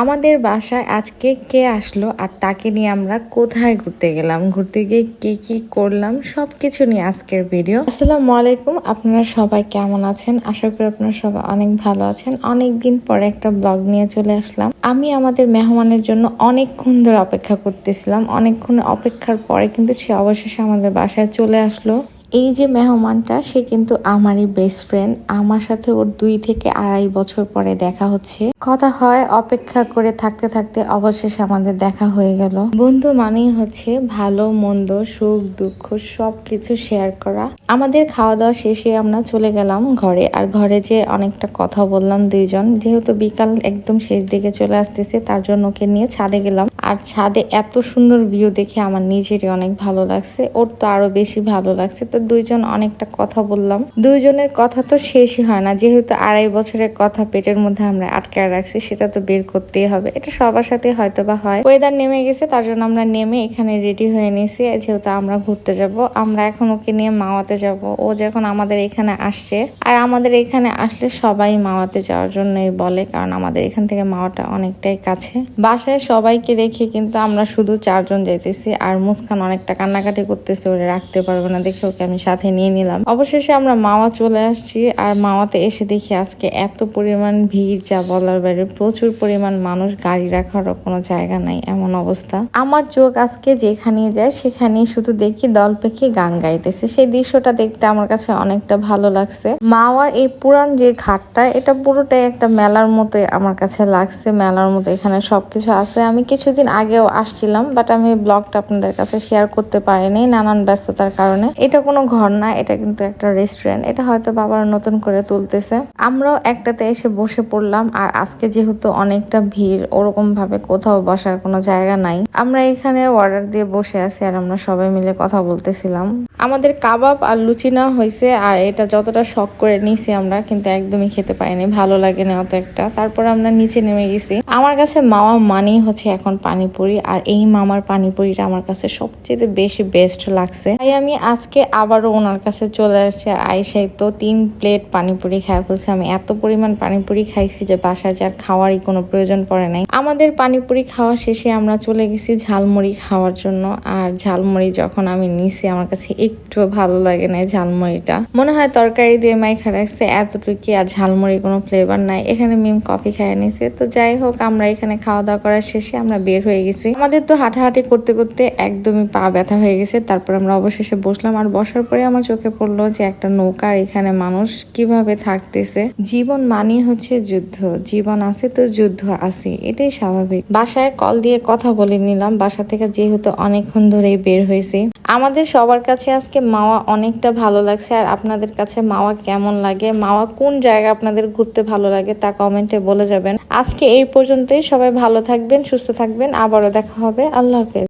আমাদের বাসায় আজকে কে আসলো আর তাকে নিয়ে আমরা কোথায় ঘুরতে গেলাম? ঘুরতে গিয়ে কি কি করলাম? সব কিছু নিয়ে আজকের ভিডিও আসসালামু আলাইকুম। আপনারা সবাই কেমন আছেন? আশা করি আপনারা সবাই অনেক ভালো আছেন। অনেক দিন পরে একটা ব্লগ নিয়ে চলে আসলাম। আমি আমাদের মেহমানের জন্য অনেকক্ষণ ধরে অপেক্ষা করতেছিলাম। অনেকক্ষণ অপেক্ষার পরে কিন্তু সে অবশেষে আমাদের বাসায় চলে আসলো। এই যে মেহমানটা, সে কিন্তু আমারই বেস্ট ফ্রেন্ড আমার সাথে ওর দুই থেকে আড়াই বছর পরে দেখা হচ্ছে। কথা হয়, অপেক্ষা করে থাকতে থাকতে অবশেষে আমাদের দেখা হয়ে গেল। বন্ধু মানেই হচ্ছে ভালো, মন্দ, সুখ, দুঃখ সব কিছু শেয়ার করা। আমাদের খাওয়া দাওয়া শেষে আমরা চলে গেলাম ঘরে। আর ঘরে যে অনেকটা কথা বললাম দুইজন, যেহেতু বিকাল একদম শেষ দিকে চলে আসতেছে, তার জন্য ওকে নিয়ে ছাদে গেলাম। আর ছাদে এত সুন্দর ভিউ দেখে আমার নিজেরই অনেক ভালো লাগছে। ওর তো আরও বেশি ভালো লাগছে। তো দুইজন অনেকটা কথা বললাম। দুইজনের কথা তো শেষই হয় না। যেহেতু আড়াই বছরের কথা পেটের মধ্যে আমরা আটকে রাখছি, সেটা তো বের করতেই হবে। এটা সবার সাথে হয়তো বা হয়। ওয়েদার নেমে গেছে, তার জন্য আমরা নেমে এখানে রেডি হয়ে নিয়েছি। যেহেতু আমরা ঘুরতে যাব, আমরা এখন ওকে নিয়ে মাওয়াতে যাব। ও যখন আমাদের এখানে আসছে, আর আমাদের এখানে আসলে সবাই মাওয়াতে যাওয়ার জন্যই বলে, কারণ আমাদের এখান থেকে মাওয়াটা অনেকটাই কাছে। বাসায় সবাইকে রেখে কিন্তু আমরা শুধু চারজন যাইতেছি, আর মুস্কান অনেকটা কান্নাকাটি করতেছে, ওরে রাখতে পারবে না, দেখে ওকে আমি সাথে নিয়ে নিলাম। অবশেষে আমরা মাওয়া চলে আসছি আর মাওয়াতে এসে দেখি আজকে এত পরিমাণ ভিড় যা বলার বাইরে প্রচুর পরিমাণ মানুষ গাড়ি রাখারও কোনো জায়গা নাই, এমন অবস্থা। আমার চোখ আজকে যেখানে যায় সেখানেই শুধু দেখি দল পেখে গান গাইতেছে। সেই দৃশ্যটা দেখতে আমার কাছে অনেকটা ভালো লাগছে। মাওয়ার এই পুরান যে ঘাটটা, এটা পুরোটাই একটা মেলার মতো আমার কাছে লাগছে। মেলার মতো এখানে সবকিছু আছে। আমি কিছুদিন আগেও আসছিলাম বাট আমি ব্লগটা আপনাদের কাছে শেয়ার করতে পারিনি নানান ব্যস্ততার কারণে। এটা কোনো ঘর না, এটা কিন্তু একটা রেস্টুরেন্ট এটা হয়তো বাবার নতুন করে তুলতেছে। আমরাও একটাতে এসে বসে পড়লাম, আর আজকে যেহেতু অনেকটা ভিড় ওরকম ভাবে কোথাও বসার কোনো জায়গা নাই। আমরা এখানে অর্ডার দিয়ে বসে আছি, আর আমরা সবাই মিলে কথা বলতেছিলাম। আমাদের কাবাব আর লুচি না হয়েছে, আর এটা যতটা শখ করে নিছি আমরা, কিন্তু একদমই খেতে পাইনি। ভালো লাগে না অত একটা। তারপর আমরা নিচে নেমে গেছি। আমার কাছে মামা মানেই হচ্ছে এখন পানিপুরি, আর এই মামার পানিপুরিটা আমার কাছে সবচেয়ে বেশি বেস্ট লাগছে। তাই আমি আজকে আবারও ওনার কাছে চলে আসছি আর আইসাই তো তিন প্লেট পানিপুরি খাই ফেলছে। আমি এত পরিমাণ পানিপুরি খাইছি যে বাসায় যার খাওয়ারই কোনো প্রয়োজন পড়ে নাই। আমাদের পানিপুরি খাওয়া শেষে আমরা চলে গেছি ঝালমুড়ি খাওয়ার জন্য। আর ঝালমুড়ি যখন আমি নিছি, আমার কাছে একটু ভালো লাগে না ঝালমুড়িটা। মনে হয় তরকারি দিয়ে মাইখা রাখছে, এতটুকু আর ঝালমুড়ি কোনো ফ্লেভার নাই। এখানে মিম কফি খাইয়ে নিছে। তো যাই হোক, আমরা এখানে খাওয়া দাওয়া করার শেষে আমরা বের হয়ে গেছি। আমাদের তো হাঁটাহাঁটি করতে করতে একদমই পা ব্যথা হয়ে গেছে। তারপর আমরা অবশেষে বসলাম। আর বসার পরে আমার চোখে পড়ল যে একটা নৌকার এখানে মানুষ কীভাবে থাকতেছে। জীবন মানে হচ্ছে যুদ্ধ। জীবন আছে তো যুদ্ধ আছে এটাই স্বাভাবিক। বাসায় কল দিয়ে কথা বলে নিলাম। বাসা থেকে যেহেতু অনেকক্ষণ ধরেই বের হয়েছে। আমাদের সবার কাছে আজকে মাওয়া অনেকটা ভালো লাগছে। আর আপনাদের কাছে মাওয়া কেমন লাগে? মাওয়া কোন জায়গা আপনাদের ঘুরতে ভালো লাগে তা কমেন্টে বলে যাবেন। আজকে এই পর্যন্তই। সবাই ভালো থাকবেন, সুস্থ থাকবেন। আবারও দেখা হবে। আল্লাহ হাফেজ।